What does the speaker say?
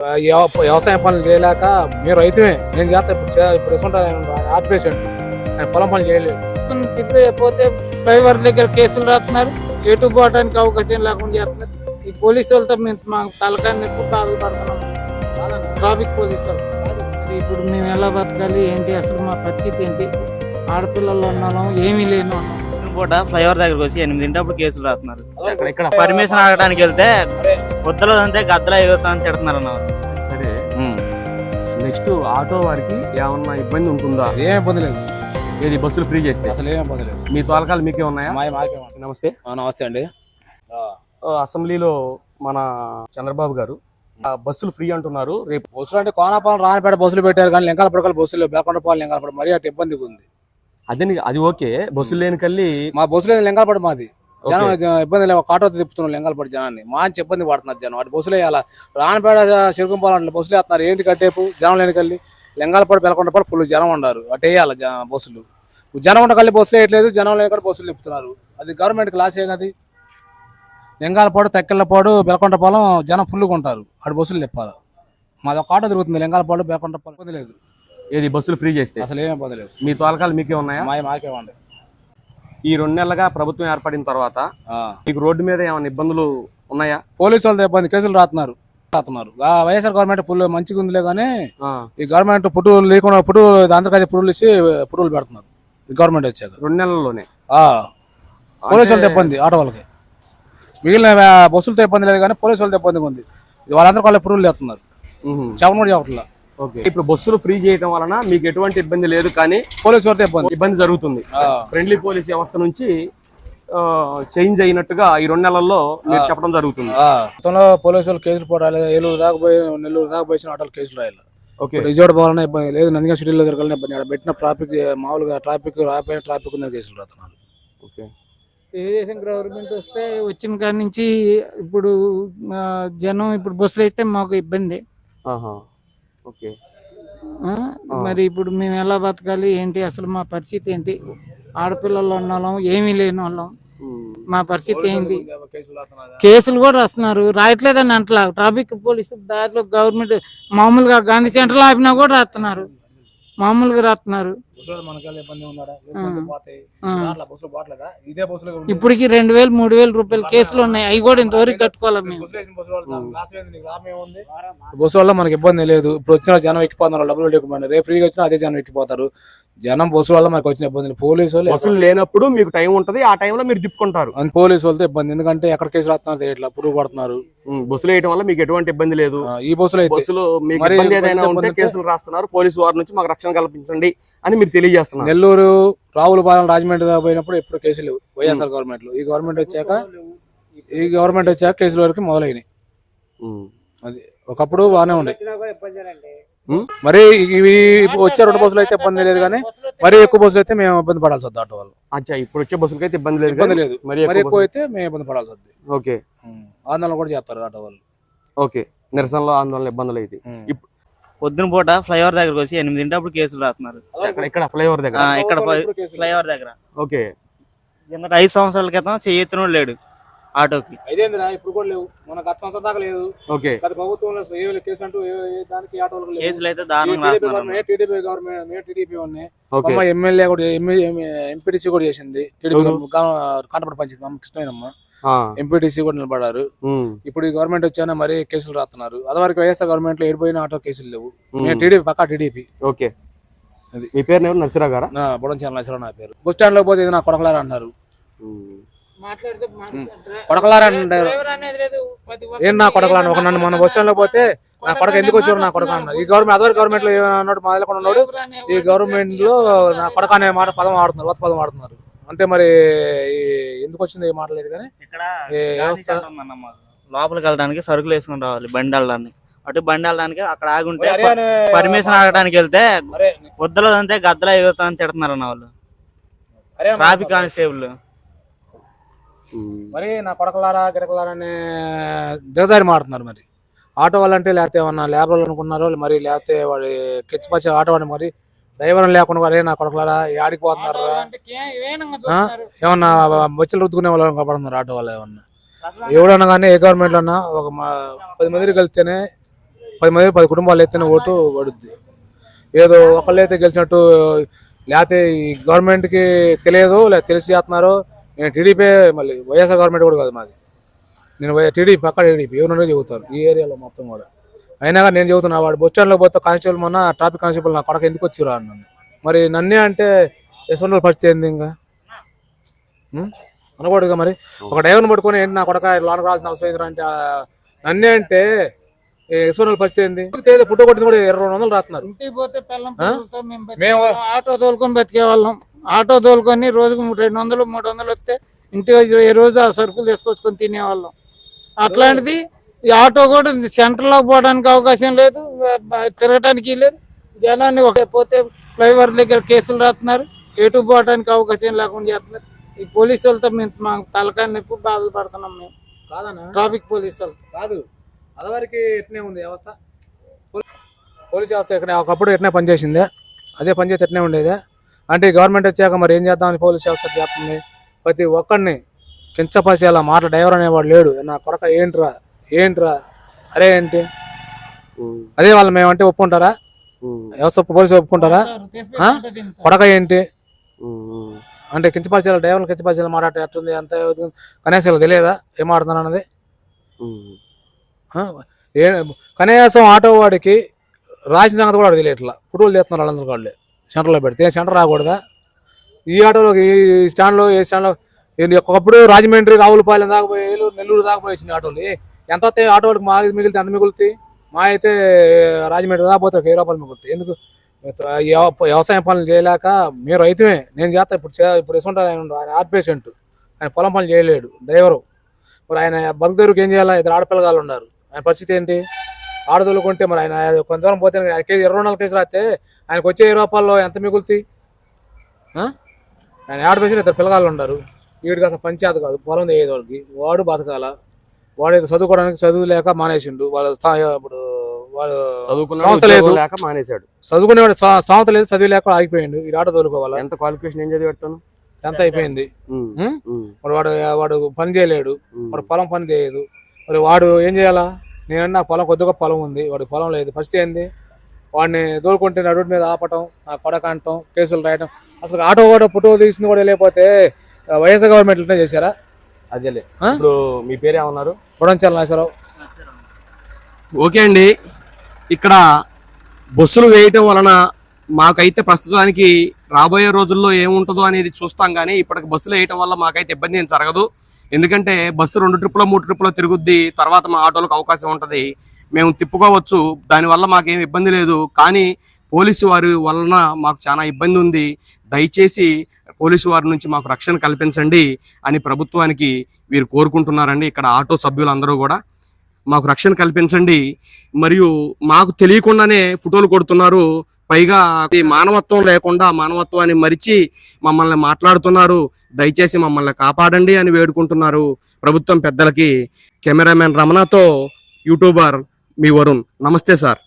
వ్యవ- వ్యవసాయం పనులు చేయలేక మీరు రైతుమే నేను చేస్తా ఇప్పుడు ఇప్పుడు వేసుకుంటా హార్ట్ పేషెంట్ నేను పొలం పనులు చేయలేదు. తీసుకుని తిప్పి పోతే డ్రైవర్ దగ్గర కేసులు రాస్తున్నారు. ఎటు పోవడానికి అవకాశం లేకుండా చేస్తున్నారు. ఈ పోలీసు వాళ్ళతో మేము మా తలకాన్ని ఎక్కువ బాధలు పడుతున్నాం. ట్రాఫిక్ పోలీసు వాళ్ళు ఇప్పుడు మేము ఎలా బతకాలి? ఏంటి అసలు మా పరిస్థితి ఏంటి? ఆడపిల్లలు ఉన్నాం ఏమీ లేను అన్నాం పూట ఫ్లైఓవర్ దగ్గరకు వచ్చి ఎనిమిదింటప్పుడు కేసులు రాస్తున్నారు. పర్మిషన్ అడగడానికి వెళ్తే పొద్దులో అంతే గద్దలా ఎగురుతామని తిడుతున్నారు అన్న. సరే. నెక్స్ట్ ఆటో వారికి ఏమన్నా ఇబ్బంది ఉంటుందా? ఏం ఇబ్బంది లేదు. ఏది బస్సులు ఫ్రీ చేస్తే? అసలు ఏం ఇబ్బంది లేదు. మీ తోలకాలు మీకే ఉన్నాయా? మాకే నమస్తే. నమస్తే అండి. ఆ, ఆ, అసెంబ్లీలో మన చంద్రబాబు గారు ఆ, బస్సులు ఫ్రీ అంటున్నారు రేపు బస్సులు అంటే కోనాపాలెం రానిపేట బస్సులు పెట్టారు కానీ లింకాల పడకల బస్సులు బేకొండపాలెం లింకాలపడ మరీ అటు ఇబ్బందిగా ఉంది. అదే అది ఓకే. బస్సులు లేని కల్లి మా బస్సులు లింకాలపడ మాది. జనం ఇబ్బంది లేదు ఒక ఆటో తిప్పుతున్నాం లింగాలపడి జనాన్ని. మంచి ఇబ్బంది పడుతున్నారు జనం. అటు బస్సులు వేయాలా? రానిపేట చెరుకుంపాలంటే బస్సులు వేస్తున్నారు. ఏంటి కట్టేపు? జనం లేని కల్లి. లింగాలపడి బెలకొండపాలు ఫుల్ జనం ఉండారు అటు వేయాలి బస్సులు? జనం ఉండ కల్లి బస్సులు వేయట్లేదు. జనం లేని కాడ బస్సులు తిప్పుతున్నారు. అది గవర్నమెంట్ క్లాస్ ఏ అది లింగాలపాడు తెక్కెళ్ళపాడు బెలకొండపాలెం జనం ఫుల్గా ఉంటారు. అటు బస్సులు తిప్పాలి? మాది ఒక ఆటో తిరుగుతుంది. లింగాలపాడు బెలకొండపాలెం ఇబ్బంది లేదు. ఏది బస్సులు ఫ్రీ చేస్తే? అసలు ఏం ఇబ్బంది లేదు. మీ తోలకాలు మీకే ఉన్నాయా? మాయ మాకేమండి ఈ రెండు నెలలుగా ప్రభుత్వం ఏర్పడిన తర్వాత మీకు రోడ్డు మీద ఏమైనా ఇబ్బందులు ఉన్నాయా? పోలీసు వాళ్ళతో ఇబ్బంది. కేసులు రాస్తున్నారు రాస్తున్నారు ఆ వైఎస్ఆర్ గవర్నమెంట్ పుల్లు మంచిగా ఉందిలే కానీ ఆ, ఈ గవర్నమెంట్ పుట్టు లేకుండా పుట్టు దాంతకైతే పుట్టులు ఇచ్చి పుట్టులు పెడుతున్నారు. ఈ గవర్నమెంట్ వచ్చాక. రెండు నెలల్లోనే? ఆ, పోలీసు వాళ్ళతో ఇబ్బంది ఆటో వాళ్ళకి మిగిలిన బస్సులతో ఇబ్బంది లేదు కానీ పోలీసు వాళ్ళతో ఇబ్బందిగా ఉంది. వాళ్ళందరూ వాళ్ళ పురుగులు చేస్తున్నారు మ్మ్. చెప్పను కూడా చెప్పట్లా. ఇప్పుడు బస్సులు ఫ్రీ చేయడం వలన మీకు ఎటువంటి ఇబ్బంది లేదు కానీ పోలీసు వాళ్ళతో ఇబ్బంది ఇబ్బంది జరుగుతుంది. ఫ్రెండ్లీ పోలీస్ వ్యవస్థ నుంచి చేంజ్ అయినట్టుగా ఈ రెండు నెలల్లో మీరు చెప్పడం జరుగుతుంది. ఆ. గతంలో పోలీసు వాళ్ళు కేసులు పోరాలి ఏలూరు దాకా పోయి నెల్లూరు దాకా పోయిన ఆటోలు కేసులు రాయాలి. ఓకే. విజయవాడ పోవాలన్నా ఇబ్బంది లేదు. నందిగా సిటీలో తిరగాలన్నా ఇబ్బంది. ఆడ పెట్టిన ట్రాఫిక్ మామూలుగా ట్రాఫిక్ రాపోయిన ట్రాఫిక్ ఉందని కేసులు రాస్తున్నారు. ఓకే. తెలుగుదేశం గవర్నమెంట్ వస్తే వచ్చిన కాడి నుంచి ఇప్పుడు జనం ఇప్పుడు బస్సులు అయితే మాకు ఇబ్బంది. మరి ఇప్పుడు మేము ఎలా బతకాలి? ఏంటి అసలు మా పరిస్థితి ఏంటి? ఆడపిల్లలు ఉన్న వాళ్ళం ఏమీ లేని వాళ్ళం. మా పరిస్థితి ఏంటి? కేసులు కూడా రాస్తున్నారు. రాయట్లేదని అంటలా. ట్రాఫిక్ పోలీసు దారిలో గవర్నమెంట్ మామూలుగా గాంధీ సెంటర్లో ఆపినా కూడా రాస్తున్నారు. మామూలుగా రాస్తున్నారు. బస్సులో మనకెళ్ళి ఇబ్బంది ఉన్నాడా వేసుకుంటే పోతాయి. బస్సులు పోవట్లేదా? ఇదే బస్సులో. ఇప్పటికి రెండు వేలు మూడు వేలు రూపాయలు కేసులు ఉన్నాయి. అవి కూడా ఇంతవరకు కట్టుకోవాలి మేము. బస్సులో వేసిన బస్సులో వాళ్ళ లాస్ ఏంది? నీకు లాభం ఏముంది? బస్సు వల్ల మనకి ఇబ్బంది లేదు. ఇప్పుడు వచ్చిన జనం ఎక్కిపోతున్నారు. డబ్బులు ఎక్కువ రేపు ఫ్రీగా వచ్చినా అదే జనం ఎక్కిపోతారు. జనం బస్సు వల్ల మనకు వచ్చిన ఇబ్బంది. పోలీసు వాళ్ళు బస్సులు లేనప్పుడు మీకు టైం ఉంటది. ఆ టైంలో మీరు తిప్పుకుంటారు. అని పోలీసు వాళ్ళతో ఇబ్బంది. ఎందుకంటే ఎక్కడ కేసు రాస్తున్నారు తెలియట్లా. పురుగు పడుతున్నారు. బస్సులు వేయడం వల్ల మీకు ఎటువంటి ఇబ్బంది లేదు. ఈ బస్సులో అయితే బస్సులు మీకు ఇబ్బంది ఏదైనా ఉంటే- కేసులు రాస్తున్నారు. పోలీసు వారి నుంచి మాకు రక్షణ కల్పించండి. అని మీరు తెలియజేస్తున్నారు. నెల్లూరు రావులపాలెం రాజమండ్రి దాకా పోయినప్పుడు ఎప్పుడు కేసులు లేవు. వైఎస్ఆర్ గవర్నమెంట్లో. ఈ గవర్నమెంట్ వచ్చాక ఈ గవర్నమెంట్ వచ్చాక కేసుల వరకు మొదలైనవి. అది ఒకప్పుడు బాగానే ఉండే. మ్మ్. మరి ఇవి ఇప్పుడు వచ్చే రెండు బస్సులు అయితే ఇబ్బంది లేదు కానీ మరి ఎక్కువ బస్సులు అయితే మేము ఇబ్బంది పడాల్సి వద్ది ఆటో వాళ్ళు. అచ్చా ఇప్పుడు వచ్చే బస్సులకి అయితే ఇబ్బంది లేదు ఇబ్బంది లేదు. మరి మరి ఎక్కువ అయితే మేము ఇబ్బంది పడాల్సి వద్ది. ఓకే. ఆందోళన కూడా చేస్తారు ఆటో వాళ్ళు. ఓకే. నిరసనలో ఆందోళన ఇబ్బందులు అయితే. పొద్దున పూట ఫ్లైఓవర్ దగ్గరకు వచ్చి ఎనిమిదింటప్పుడు కేసులు రాస్తున్నారు. ఇక్కడ ఫ్లైఓవర్ దగ్గర? ఇక్కడ. ఫ్లైఓవర్ దగ్గర ఓకే. కిందట ఐదు సంవత్సరాల క్రితం చేయెత్తునోడు లేడు ఆటోకి. ఇప్పుడు కూడా లేవు. మన గత సంవత్సరం దాకా లేదు. ఓకే. గత ప్రభుత్వంలో ఏ కేసు అంటూ ఏ- ఏ దానికి ఆటోలకు. కేసులు అయితే దారుణంగా టీడీపీ గవర్నమెంట్ టీడీపీ ఉన్నాయి ఎమ్మెల్యే కూడా ఎంపీటీసీ కూడా చేసింది. టీడీపీ? కాంటపడి పంచింది ఎంపీటీసీ కూడా నిలబడారు. ఇప్పుడు ఈ గవర్నమెంట్ వచ్చాక మరి కేసులు రాస్తున్నారు అదివరకు వైఎస్ఆర్ గవర్నమెంట్లో ఏడిపోయిన ఆటో కేసులు లేవు. మేము టీడీపీ పక్కా టీడీపీ. ఓకే. అది. మీ పేరు ఎవరు? నర్సిరా గారా? నా బుడం చాలా నచ్చరం నా పేరు. బస్ స్టాండ్లో పోతే ఇది నా కొడకలారా కొడకలారా అంటారు. ఒక్క- ఏం నా కొడకలా? ఒక నన్ను మన బస్ స్టాండ్లో పోతే నా కొడక ఎందుకు వచ్చారు? నా కొడక అన్నారు. ఈ గవర్నమెంట్ అదివరకు గవర్నమెంట్లో అన్నాడు మా దగ్గర ఉన్నాడు. ఈ గవర్నమెంట్లో నా కొడక అనే మాట పదం ఆడుతున్నారు కొత్త పదం ఆడుతున్నారు అంటే మరి ఎందుకు వచ్చింది ఏ మాట లేదు కానీ ఇక్కడ. లోపలికి వెళ్ళడానికి సరుకులు వేసుకుని రావాలి బండి వెళ్ళడానికి అటు బండి వెళ్ళడానికి అక్కడ ఆగుంటే అనే- పర్మిషన్ అడగడానికి వెళ్తే అరే పొద్దులో అంతే గద్దలా ఎగురుతామని తిడుతున్నారు అన్న వాళ్ళు ట్రాఫిక్ కానిస్టేబుల్. మరి నా కొడకలారా గిడకలారా అనే దిగజారి మాడుతున్నారు మరి ఆటో వాళ్ళంటే లేకపోతే ఏమన్నా లేబర్ అనుకున్నారో మరి లేకపోతే వాడి కిచ్చిపచ్చి ఆటో వాడిని మరి డ్రైవర్ లేకుండా అరే నా కొడకలారా? ఆడికి పోతున్నారు. ఏమన్నా బొచ్చలు రుద్దుకునే వాళ్ళు కనపడుతున్నారు ఆటో వాళ్ళు ఏమన్నా? ఎవడన్నా కానీ ఏ గవర్నమెంట్ అన్నా ఒక పది మందికి కలిస్తేనే పది మంది పది కుటుంబాలు ఎత్తిన ఓటు పడుద్ది. ఏదో ఒకళ్ళు అయితే గెలిచినట్టు లేకపోతే ఈ గవర్నమెంట్కి తెలియదు లేదా తెలిసి చేస్తున్నారో నేను టీడీపీ మళ్ళీ వైఎస్ఆర్ గవర్నమెంట్ కూడా కాదు మాది. నేను టీడీపీ పక్క టీడీపీ ఎవరినో చెబుతాను ఈ ఏరియాలో మొత్తం కూడా. అయినా నేను చెబుతున్నా వాడు బొచ్చాన్లో పోతే కానిస్టేబుల్ మొన్న ట్రాఫిక్ కానిస్టేబుల్ నా కొడక ఎందుకు వచ్చిరా నన్ను మరి నన్నే అంటే యశ్వంతుల పరిస్థితి ఏంది ఇంకా? అనకూడదుగా మరి. ఒక డ్రైవర్ని పట్టుకొని ఏంటి నా కొడక లోనకు రావాల్సిన అవసరం ఏంటి అంటే నన్నే అంటే యశ్వంతుల పరిస్థితి ఏంది? తెలియదు పుట్ట కొట్టింది కూడా ఇరవై రెండు వందలు రాస్తున్నారు. మేము. ఆటో తోలుకొని బతికే వాళ్ళం. ఆటో తోలుకొని రోజుకు రెండు వందలు మూడు వందలు వస్తే ఏ రోజు ఆ సరుకులు తీసుకొచ్చుకొని తినేవాళ్ళం. అట్లాంటిది ఈ ఆటో కూడా సెంటర్లో పోవడానికి అవకాశం లేదు. తిరగటానికి లేదు. జనాన్ని ఒక పోతే ఫ్లైఓవర్ దగ్గర కేసులు రాస్తున్నారు ఎటు పోవడానికి అవకాశం లేకుండా చేస్తున్నారు. ఈ పోలీసు వాళ్ళతో మేము మా తలకాయ నొప్పి బాధలు పడుతున్నాం మేము. కాదనా ట్రాఫిక్ పోలీసు వాళ్ళు. కాదు. అదివరకు ఎట్నే ఉంది వ్యవస్థ? పోలీ- పోలీస్ వ్యవస్థ ఎక్కడ ఒకప్పుడు ఎట్నే పనిచేసిందే? అదే పనిచేస్తే ఎట్నే ఉండేదే? అంటే గవర్నమెంట్ వచ్చాక మరి ఏం చేద్దామని పోలీస్ వ్యవస్థ చేస్తుంది? ప్రతి ఒక్కడిని కించపరిచేలా మాట డ్రైవర్ అనేవాడు లేడు. నా కొడక ఏంట్రా? ఏంట్రా? అరే ఏంటి? అదే వాళ్ళు మేమంటే ఒప్పుకుంటారా? వ్యవస్థ పోలీసు ఒప్పుకుంటారా? కొడక ఏంటి? అంటే కించపరిచేలా డ్రైవర్లు కించపరిచేలా మాట్లాడే ఎట్టుంది అంత కనీసం తెలియదా? ఏం అన్నది? ఆ? ఏ? కనీసం ఆటో వాడికి రాసిన సంగతి కూడా తెలియట్లా. ఫుటోలు చేస్తున్నారు వాళ్ళందరూ వాళ్ళే సెంటర్లో పెడితే సెంటర్ రాకూడదా? ఈ ఆటోలోకి ఈ స్టాండ్లో ఏ స్టాండ్లో? ఒకప్పుడు రాజమండ్రి రావులపాలెం దాకా పోయి ఏలూరు నెల్లూరు దాకా పోయి వచ్చిన ఆటోలు. ఎంత వస్తాయి? ఆటోలకు మా మిగిలితే ఎంత మిగులుతాయి. మా అయితే రాజమండ్రి రాకపోతే ఒక వెయ్యి రూపాయలు మిగులుతాయి. ఎందుకు? వ్యవసాయం పనులు చేయలేక మీరు రైతుమే. నేను చేస్తా ఇప్పుడు చే- ఇప్పుడు వేసుకుంటా ఆయన ఆయన హార్ట్ పేషెంట్ ఆయన పొలం పనులు చేయలేడు డ్రైవరు. మరి ఆయన బతుకుదెరుకు ఏం చేయాలి? ఇద్దరు ఆడపిల్లగాళ్ళు ఉన్నారు. ఆయన పరిస్థితి ఏంటి? ఆడదొలుకుంటే మరి ఆయన కొంత దూరం పోతే ఆయన కేజీ ఇరవై నాలుగు కేజీ రాస్తే ఆయనకు వచ్చే ఇరవై రూపాయల్లో ఎంత మిగులుతాయి? ఆయన ఆడపేసి ఇద్దరు పిల్లగాళ్ళు ఉన్నారు. వీడికి అసలు పంచాయతీ కాదు పొలం చేయదు వాళ్ళకి. వాడు బతకాల? వాడు చదువుకోవడానికి చదువు లేక మానేసిండు. వాళ్ళ ఇప్పుడు వాడు సంస్థ లేదు. లేక మానేశాడు. చదువుకునేవాడు స్థా- స్థామత లేదు చదువు లేక ఆగిపోయిండు. ఈ ఆట తోలుకోవాలా? ఎంత క్వాలిఫికేషన్ ఏం చదివి పెడతాను ఎంత అయిపోయింది. వాడు వాడు పని చేయలేడు. వాడు పొలం పని చేయదు. మరి వాడు ఏం చేయాలా? నేనన్నా పొలం కొద్దిగా పొలం ఉంది. వాడు పొలం లేదు. ఫస్ట్ ఏంది? వాడిని దూరుకుంటే నడుడు మీద ఆపటం ఆ కొడక అంటాం కేసులు రాయటం. అసలు ఆటో కూడా ఫోటో తీసింది కూడా లేకపోతే వైఎస్ఆర్ గవర్నమెంట్ చేశారా? అదేలే? ఇప్పుడు మీ పేరు ఏమన్నారు? బుడంచాల నాగేశ్వరరావు. ఓకే అండి. ఇక్కడ బస్సులు వేయటం వలన మాకైతే ప్రస్తుతానికి రాబోయే రోజుల్లో ఏముంటుందో అనేది చూస్తాం కానీ ఇప్పటికి బస్సులు వేయటం వల్ల మాకైతే ఇబ్బంది ఏం జరగదు. ఎందుకంటే బస్సు రెండు ట్రిప్పులో మూడు ట్రిప్పులో తిరుగుద్ది తర్వాత మా ఆటోలకు అవకాశం ఉంటుంది. మేము తిప్పుకోవచ్చు దానివల్ల మాకేం ఇబ్బంది లేదు. కానీ పోలీసు వారి వలన మాకు చాలా ఇబ్బంది ఉంది. దయచేసి పోలీసు వారి నుంచి మాకు రక్షణ కల్పించండి అని ప్రభుత్వానికి వీరు కోరుకుంటున్నారండి. ఇక్కడ ఆటో సభ్యులందరూ కూడా మాకు రక్షణ కల్పించండి. మరియు మాకు తెలియకుండానే ఫోటోలు కొడుతున్నారు. పైగా మానవత్వం లేకుండా మానవత్వాన్ని మరిచి మమ్మల్ని మాట్లాడుతున్నారు. దయచేసి మమ్మల్ని కాపాడండి అని వేడుకుంటున్నారు ప్రభుత్వం పెద్దలకి కెమెరామెన్ రమణతో యూట్యూబర్ మీ వరుణ్. నమస్తే సార్.